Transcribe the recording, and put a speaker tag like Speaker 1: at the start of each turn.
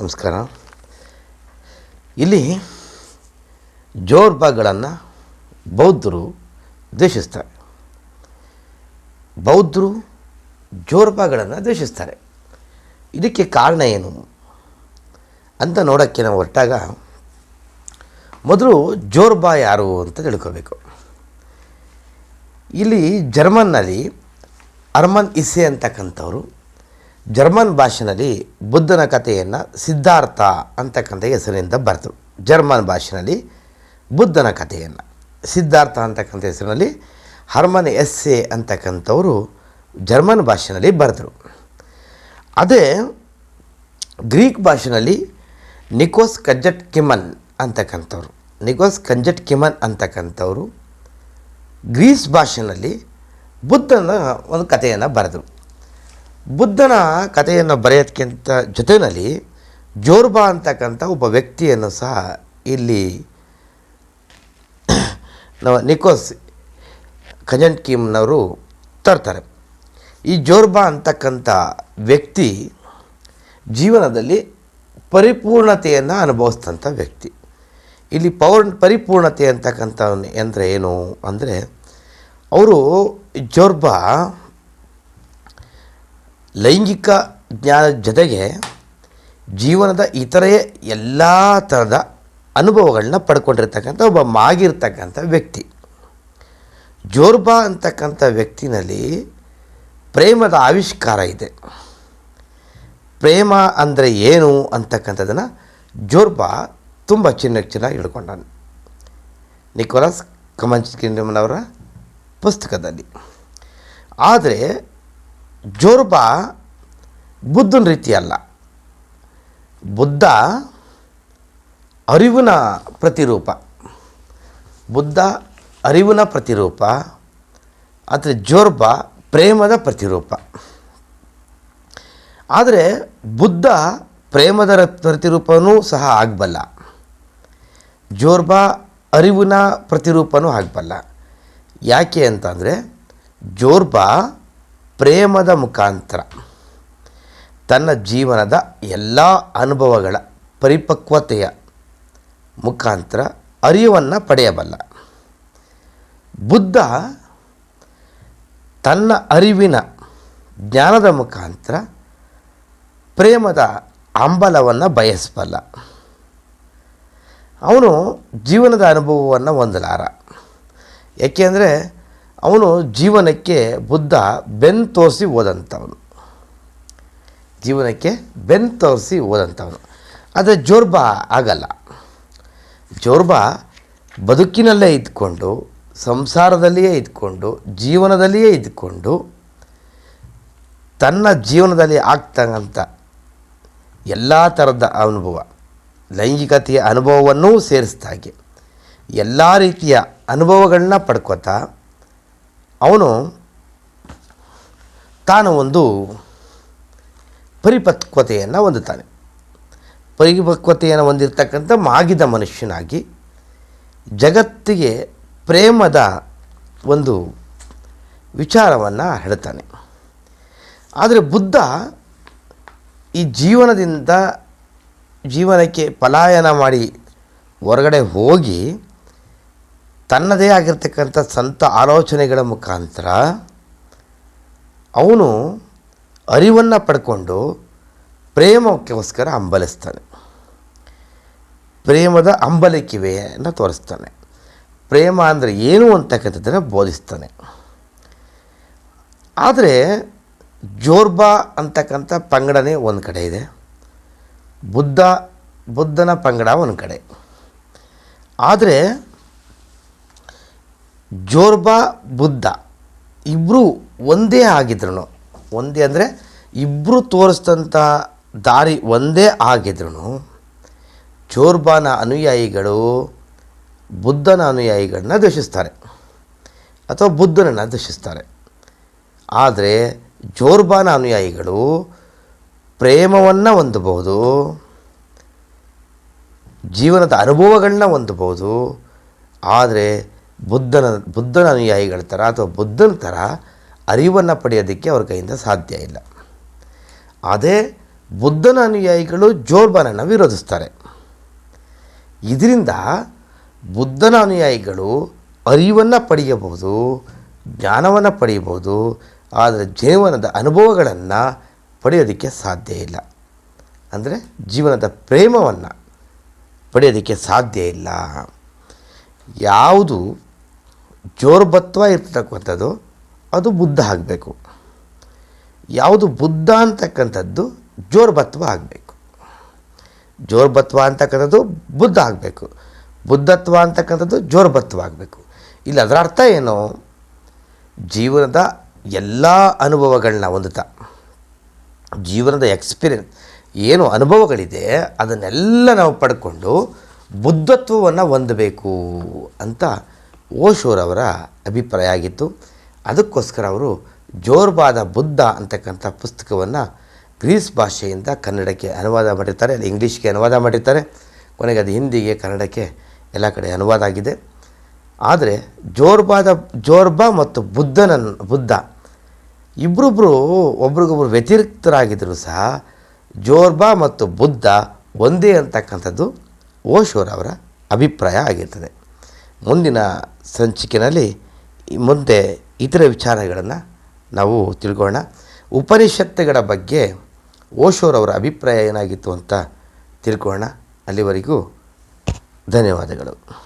Speaker 1: ನಮಸ್ಕಾರ. ಇಲ್ಲಿ ಜೋರ್ಬಾಗಳನ್ನು ಬೌದ್ಧರು ದ್ವೇಷಿಸ್ತಾರೆ ಬೌದ್ಧರು ಜೋರ್ಬಾಗಳನ್ನು ದ್ವೇಷಿಸ್ತಾರೆ ಇದಕ್ಕೆ ಕಾರಣ ಏನು? ಅಂತ ನೋಡೋಕ್ಕೆ ನಾವು ಹೊರಟಾಗ ಮೊದಲು ಜೋರ್ಬಾ ಯಾರು ಅಂತ ತಿಳ್ಕೋಬೇಕು. ಇಲ್ಲಿ ಜರ್ಮನ್ನಲ್ಲಿ ಅರ್ಮನ್ ಇಸೆ ಅಂತಕ್ಕಂಥವ್ರು ಜರ್ಮನ್ ಭಾಷೆಯಲ್ಲಿ ಬುದ್ಧನ ಕಥೆಯನ್ನು ಸಿದ್ಧಾರ್ಥ ಅಂತಕ್ಕಂಥ ಹೆಸರಿನಿಂದ ಬರೆದರು. ಜರ್ಮನ್ ಭಾಷೆಯಲ್ಲಿ ಬುದ್ಧನ ಕಥೆಯನ್ನು. ಸಿದ್ಧಾರ್ಥ ಅಂತಕ್ಕಂಥ ಹೆಸರಿನಲ್ಲಿ ಹರ್ಮನ್ ಎಸ್ ಎ ಅಂತಕ್ಕಂಥವರು ಜರ್ಮನ್ ಭಾಷೆಯಲ್ಲಿ ಬರೆದರು. ಅದೇ ಗ್ರೀಕ್ ಭಾಷೆಯಲ್ಲಿ ನಿಕೋಸ್ ಕಂಜಟ್ ಕಿಮನ್ ಅಂತಕ್ಕಂಥವ್ರು. ನಿಕೋಸ್ ಕಂಜಟ್ ಕಿಮನ್ ಅಂತಕ್ಕಂಥವರು ಗ್ರೀಸ್ ಭಾಷೆಯಲ್ಲಿ ಬುದ್ಧನ ಒಂದು ಕಥೆಯನ್ನು ಬರೆದರು. ಬುದ್ಧನ ಕಥೆಯನ್ನು ಬರೆಯೋದಕ್ಕಿಂತ ಜೊತೆಯಲ್ಲಿ ಜೋರ್ಬಾ ಅಂತಕ್ಕಂಥ ಒಬ್ಬ ವ್ಯಕ್ತಿಯನ್ನು ಸಹ ಇಲ್ಲಿ ನಮ್ಮ ನಿಕೋಸ್ ಖಜಂಟ್ ಕಿಮ್ನವರು ತರ್ತಾರೆ. ಈ ಜೋರ್ಬಾ ಅಂತಕ್ಕಂಥ ವ್ಯಕ್ತಿ ಜೀವನದಲ್ಲಿ ಪರಿಪೂರ್ಣತೆಯನ್ನು ಅನುಭವಿಸ್ತಂಥ ವ್ಯಕ್ತಿ. ಇಲ್ಲಿ ಪೌರ್ ಪರಿಪೂರ್ಣತೆ ಅಂತಕ್ಕಂಥ ಅಂದರೆ ಏನು ಅಂದರೆ, ಅವರು ಜೋರ್ಬಾ ಲೈಂಗಿಕ ಜ್ಞಾನದ ಜೊತೆಗೆ ಜೀವನದ ಇತರೆ ಎಲ್ಲ ಥರದ ಅನುಭವಗಳನ್ನ ಪಡ್ಕೊಂಡಿರ್ತಕ್ಕಂಥ ಒಬ್ಬ ಮಾಗಿರ್ತಕ್ಕಂಥ ವ್ಯಕ್ತಿ. ಜೋರ್ಬಾ ಅಂತಕ್ಕಂಥ ವ್ಯಕ್ತಿನಲ್ಲಿ ಪ್ರೇಮದ ಆವಿಷ್ಕಾರ ಇದೆ. ಪ್ರೇಮ ಅಂದರೆ ಏನು ಅಂತಕ್ಕಂಥದ್ದನ್ನು ಜೋರ್ಬಾ ತುಂಬ ಚಿನ್ನ ಚೆನ್ನಾಗಿ ಹಿಡ್ಕೊಂಡಾನೆ ನಿಕೋಲಸ್ ಕಮಂಚ್ಕಿಂಡಮ್ನವರ ಪುಸ್ತಕದಲ್ಲಿ. ಆದರೆ ಜೋರ್ಬಾ ಬುದ್ಧನ ರೀತಿಯಲ್ಲ. ಬುದ್ಧ ಅರಿವಿನ ಪ್ರತಿರೂಪ. ಬುದ್ಧ ಅರಿವಿನ ಪ್ರತಿರೂಪ, ಆದರೆ ಜೋರ್ಬ ಪ್ರೇಮದ ಪ್ರತಿರೂಪ. ಆದರೆ ಬುದ್ಧ ಪ್ರೇಮದ ಪ್ರತಿರೂಪವೂ ಸಹ ಆಗಬಲ್ಲ. ಜೋರ್ಬ ಅರಿವಿನ ಪ್ರತಿರೂಪನೂ ಆಗಬಲ್ಲ. ಯಾಕೆ ಅಂತಂದರೆ ಜೋರ್ಬಾ ಪ್ರೇಮದ ಮುಖಾಂತರ ತನ್ನ ಜೀವನದ ಎಲ್ಲ ಅನುಭವಗಳ ಪರಿಪಕ್ವತೆಯ ಮುಖಾಂತರ ಅರಿವನ್ನು ಪಡೆಯಬಲ್ಲ. ಬುದ್ಧ ತನ್ನ ಅರಿವಿನ ಜ್ಞಾನದ ಮುಖಾಂತರ ಪ್ರೇಮದ ಅಂಬಲವನ್ನು ಬಯಸಬಲ್ಲ. ಅವನು ಜೀವನದ ಅನುಭವವನ್ನು ಹೊಂದಲಾರ. ಯಾಕೆಂದರೆ ಅವನು ಜೀವನಕ್ಕೆ ಬುದ್ಧ ಬೆನ್ ತೋರಿಸಿ ಓದಂಥವನು ಜೀವನಕ್ಕೆ ಬೆನ್ ತೋರಿಸಿ ಓದಂಥವನು ಆದರೆ ಜೋರ್ಬಾ ಆಗಲ್ಲ. ಜೋರ್ಬಾ ಬದುಕಿನಲ್ಲೇ ಇದ್ಕೊಂಡು, ಸಂಸಾರದಲ್ಲಿಯೇ ಇದ್ಕೊಂಡು, ಜೀವನದಲ್ಲಿಯೇ ಇದ್ಕೊಂಡು, ತನ್ನ ಜೀವನದಲ್ಲಿ ಆಗ್ತಕ್ಕಂಥ ಎಲ್ಲ ಥರದ ಅನುಭವ, ಲೈಂಗಿಕತೆಯ ಅನುಭವವನ್ನೂ ಸೇರಿಸ್ದಾಗೆ, ಎಲ್ಲ ರೀತಿಯ ಅನುಭವಗಳನ್ನ ಪಡ್ಕೋತಾ ಅವನು ತಾನು ಒಂದು ಪರಿಪಕ್ವತೆಯನ್ನು ಹೊಂದುತ್ತಾನೆ. ಪರಿಪಕ್ವತೆಯನ್ನು ಹೊಂದಿರತಕ್ಕಂಥ ಮಾಗಿದ ಮನುಷ್ಯನಾಗಿ ಜಗತ್ತಿಗೆ ಪ್ರೇಮದ ಒಂದು ವಿಚಾರವನ್ನು ಹೇಳ್ತಾನೆ ಆದರೆ ಬುದ್ಧ ಈ ಜೀವನದಿಂದ ಜೀವನಕ್ಕೆ ಪಲಾಯನ ಮಾಡಿ ಹೊರಗಡೆ ಹೋಗಿ ತನ್ನದೇ ಆಗಿರ್ತಕ್ಕಂಥ ಸ್ವಂತ ಆಲೋಚನೆಗಳ ಮುಖಾಂತರ ಅವನು ಅರಿವನ್ನು ಪಡ್ಕೊಂಡು ಪ್ರೇಮಕ್ಕೋಸ್ಕರ ಹಂಬಲಿಸ್ತಾನೆ. ಪ್ರೇಮದ ಹಂಬಲಿಕೆವೆಯನ್ನು ತೋರಿಸ್ತಾನೆ. ಪ್ರೇಮ ಅಂದರೆ ಏನು ಅಂತಕ್ಕಂಥದ್ದನ್ನು ಬೋಧಿಸ್ತಾನೆ. ಆದರೆ ಜೋರ್ಬಾ ಅಂತಕ್ಕಂಥ ಪಂಗಡನೇ ಒಂದು ಕಡೆ ಇದೆ. ಬುದ್ಧ, ಬುದ್ಧನ ಪಂಗಡ ಒಂದು ಕಡೆ. ಆದರೆ ಜೋರ್ಬಾ ಬುದ್ಧ. ಇಬ್ಬರು ಒಂದೇ ಆಗಿದ್ರು ಒಂದೇ ಅಂದರೆ ಇಬ್ಬರು ತೋರಿಸಿದಂಥ ದಾರಿ ಒಂದೇ ಆಗಿದ್ರು ಜೋರ್ಬಾನ ಅನುಯಾಯಿಗಳು ಬುದ್ಧನ ಅನುಯಾಯಿಗಳನ್ನ ದ್ವೇಷಿಸ್ತಾರೆ ಅಥವಾ ಬುದ್ಧನನ್ನು ದ್ವೇಷಿಸ್ತಾರೆ ಆದರೆ ಜೋರ್ಬಾನ ಅನುಯಾಯಿಗಳು ಪ್ರೇಮವನ್ನು ಹೊಂದಬಹುದು, ಜೀವನದ ಅನುಭವಗಳನ್ನ ಹೊಂದಬಹುದು, ಆದರೆ ಬುದ್ಧನ ಬುದ್ಧನ ಅನುಯಾಯಿಗಳ ಥರ ಅಥವಾ ಬುದ್ಧನ ಥರ ಅರಿವನ್ನು ಪಡೆಯೋದಕ್ಕೆ ಅವ್ರ ಕೈಯಿಂದ ಸಾಧ್ಯ ಇಲ್ಲ. ಅದೇ ಬುದ್ಧನ ಅನುಯಾಯಿಗಳು ಜೋರ್ಬಾನನ್ನು ವಿರೋಧಿಸ್ತಾರೆ. ಇದರಿಂದ ಬುದ್ಧನ ಅನುಯಾಯಿಗಳು ಅರಿವನ್ನು ಪಡೆಯಬಹುದು, ಜ್ಞಾನವನ್ನು ಪಡೆಯಬಹುದು, ಆದರೆ ಜೀವನದ ಅನುಭವಗಳನ್ನು ಪಡೆಯೋದಕ್ಕೆ ಸಾಧ್ಯ ಇಲ್ಲ. ಅಂದರೆ ಜೀವನದ ಪ್ರೇಮವನ್ನು ಪಡೆಯೋದಕ್ಕೆ ಸಾಧ್ಯ ಇಲ್ಲ. ಯಾವುದು ಜೋರ್ಬತ್ವ ಇರ್ತಕ್ಕಂಥದ್ದು, ಅದು ಬುದ್ಧ ಆಗಬೇಕು. ಯಾವುದು ಬುದ್ಧ ಅಂತಕ್ಕಂಥದ್ದು ಜೋರ್ಬತ್ವ ಆಗಬೇಕು. ಜೋರ್ಬತ್ವ ಅಂತಕ್ಕಂಥದ್ದು ಬುದ್ಧ ಆಗಬೇಕು. ಬುದ್ಧತ್ವ ಅಂತಕ್ಕಂಥದ್ದು ಜೋರ್ಬತ್ವ ಆಗಬೇಕು. ಇಲ್ಲಿ ಅದರ ಅರ್ಥ ಏನು? ಜೀವನದ ಎಲ್ಲ ಅನುಭವಗಳನ್ನ ಹೊಂದುತ್ತ, ಜೀವನದ ಎಕ್ಸ್ಪೀರಿಯನ್ಸ್, ಏನು ಅನುಭವಗಳಿದೆ, ಅದನ್ನೆಲ್ಲ ನಾವು ಪಡ್ಕೊಂಡು ಬುದ್ಧತ್ವವನ್ನು ಹೊಂದಬೇಕು ಅಂತ ಓಶೋರವರ ಅಭಿಪ್ರಾಯ ಆಗಿತ್ತು. ಅದಕ್ಕೋಸ್ಕರ ಅವರು ಜೋರ್ಬಾದ ಬುದ್ಧ ಅಂತಕ್ಕಂಥ ಪುಸ್ತಕವನ್ನು ಗ್ರೀಸ್ ಭಾಷೆಯಿಂದ ಕನ್ನಡಕ್ಕೆ ಅನುವಾದ ಮಾಡಿರ್ತಾರೆ, ಅದು ಇಂಗ್ಲೀಷ್ಗೆ ಅನುವಾದ ಮಾಡಿರ್ತಾರೆ. ಕೊನೆಗೆ ಅದು ಹಿಂದಿಗೆ ಕನ್ನಡಕ್ಕೆ ಎಲ್ಲ ಕಡೆ ಅನುವಾದ ಆಗಿದೆ. ಆದರೆ ಜೋರ್ಬಾದ, ಜೋರ್ಬಾ ಮತ್ತು ಬುದ್ಧನ ಬುದ್ಧ ಇಬ್ಬರೊಬ್ಬರು ಒಬ್ರಿಗೊಬ್ರು ವ್ಯತಿರಿಕ್ತರಾಗಿದ್ದರೂ ಸಹ ಜೋರ್ಬಾ ಮತ್ತು ಬುದ್ಧ ಒಂದೇ ಅಂತಕ್ಕಂಥದ್ದು ಓಶೋರವರ ಅಭಿಪ್ರಾಯ ಆಗಿರ್ತದೆ. ಮುಂದಿನ ಸಂಚಿಕೆಯಲ್ಲಿ ಮುಂದೆ ಇತರ ವಿಚಾರಗಳನ್ನು ನಾವು ತಿಳ್ಕೊಳ್ಳೋಣ. ಉಪನಿಷತ್ತುಗಳ ಬಗ್ಗೆ ಓಶೋರವರ ಅಭಿಪ್ರಾಯ ಏನಾಗಿತ್ತು ಅಂತ ತಿಳ್ಕೊಳ್ಳೋಣ. ಅಲ್ಲಿವರೆಗೂ ಧನ್ಯವಾದಗಳು.